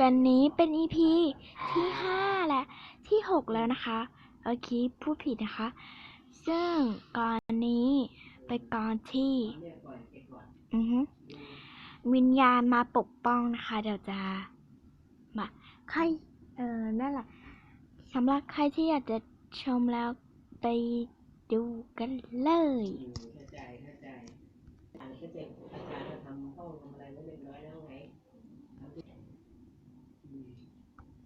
กันนี้เป็น EP ที่5และที่6แล้วนะคะเมื่อกี้พูดผิดนะคะ ซึ่งก่อนนี้เป็นก่อนที่อือฮึวิญญาณมาปกป้องนะคะ เดี๋ยวจะมาใครเออนั่นแหละสำหรับใครที่อยากจะชมแล้วไปดูกันเลย รียบร้อยแล้วไงทำที่อืม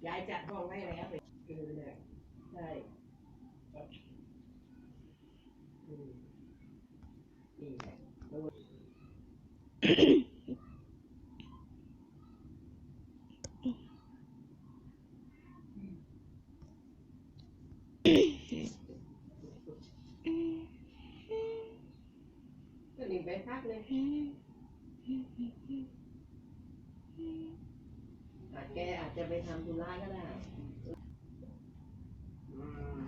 ยายจัดห้องให้แล้วไปคือเนี่ยใช่อืมนี่แหละก็หนีไปพักเลยอาจ แกอาจจะไปทำธุระก็ได้อืม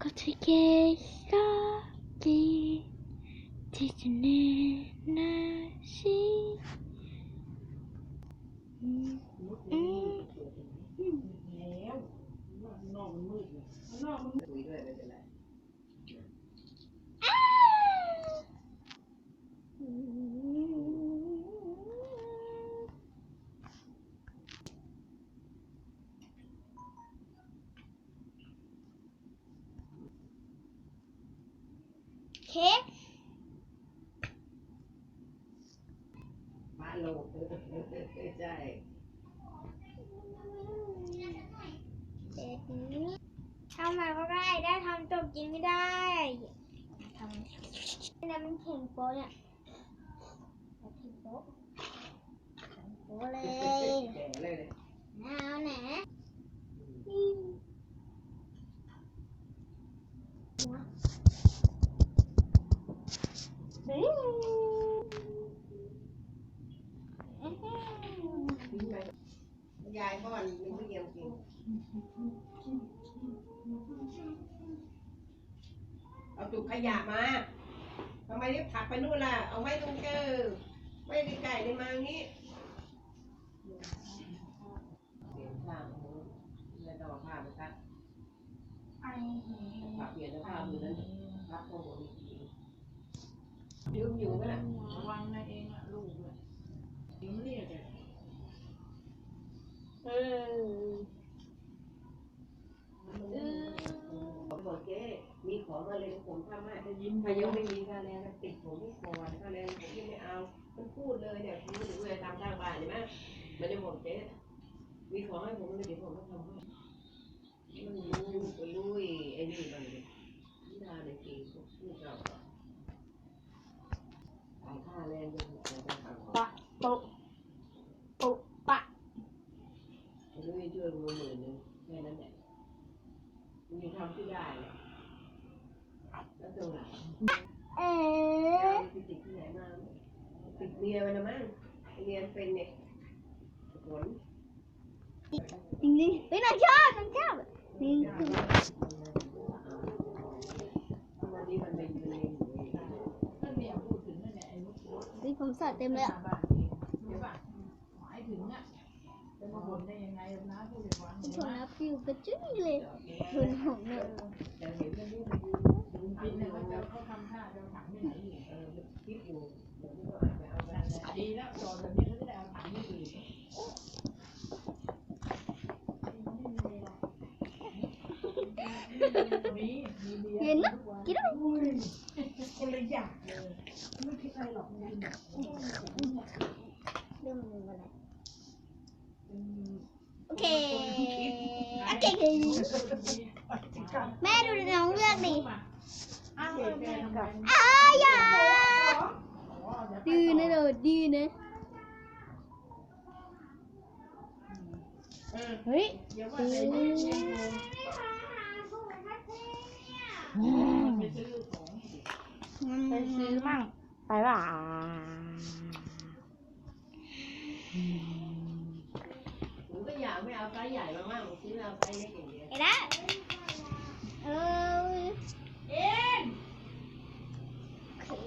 ก็จะเกสาดีที่จะเนนาชีอืมอืมแล้วนอกมันมืดเลยนอกมันคุยด้วยไม่เป็นไร เค้ก มา โลกใช่ทำไมก็ได้ได้ทำจบกินไม่ได้ทำนี่มันแข่งโป๊เนี่ยแข่งโป๊ะแข็งโป๊เลย แก่เลยเลย เอาไหนเฮ้ย ทิ้งไปยายก้อนยังไม่เยี่ยมกิน เอาจุกขยะมาทำไมรีบผลักไปนู่นล่ะ เอาไว้ตรงเจอไม่ได้ไก่เลยมาอย่างนี้เสียงข้างหูแล้วต้องเอาผ้าไปซักผ้าเปลี่ยนแล้วผ้ามือนั้นพับโอ้โหยืมอยู่ไหมล่ะระวังนะเองอะลูกเลยยิ้มเรียกเลยเออ ผมทำให้จะยิ้มถ้ายังไม่มีค่าแรงติดผมไม่ก่อนค่าแรงผมยังไม่เอา มันพูดเลยเนี่ยคุณถึงเลยตามข้างบ้านเห็นไหมมันจะบอกเจ๊มีของให้ผมเลยเดี๋ยวผมก็ทำให้มันรู้ไปลุยไอ้นี่มันนี่นาในปีพวกพูดเราขายค่าแรงยังจะไปทำปะปุปุปะมันไม่ช่วยมือหมื่นนึงแค่นั้นแหละมันยังทำที่ได้เลยแล้วตรงไหน เออติดที่ไหนมาติดเมียมันนะมั้งเรียนเป็นเนี่ยผลจริงดิเฮ้ยนอบนางชอบนี่วันนี้มันเป็นเรียนอยู่เองนั่นเนี่ยพูดถึงนั่นเนี่ยไอ้ลูกโป่งนี่ผมสอดเต็มเลยอะบ้านเองเดี๋ยวป่ะหมายถึงอะจะมาบ่นได้ยังไงนะพูดให้ฟังชนแล้วฟิวกระจุ้ยเลยชนผมเนี่ย แต่เห็นมันนี่มันยืนยืนกิกินนเนี่เนี่ยยเขามันจะจะเขาทำท่าจะถังที่ไหนอยู่เออคิดอยู่ผมก็อาจจะเอาไปได้ดีแล้วจอดแบบนี้เขาจะได้เอาถังที่อื่นมีมีเบียร์เย็นนะกินได้คนละอย่างเลยไม่คิดอะไรหรอกนี่เรื่องมันอะไรเป็นโอเคโอเคแม่ดูน้องเลือกดิ อ้าวแม่ทำไมอ้าวอย่าอ๋อเดี๋ยวไปดีต่อนะเราดีนะเออเฮ้ยเดี๋ยวว่าไหนดีเองไปซื้อของไปซื้อมั่งไปว่าผมก็อยากไม่เอาไซส์ใหญ่มากๆซื้อเอาไซส์เล็กอย่างเดียวไอ้ละเออเ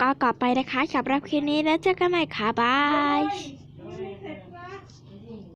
ก็กลับไปนะคะสำหรับคลิปนี้แล้วเจอกันใหม่ค่ะบาย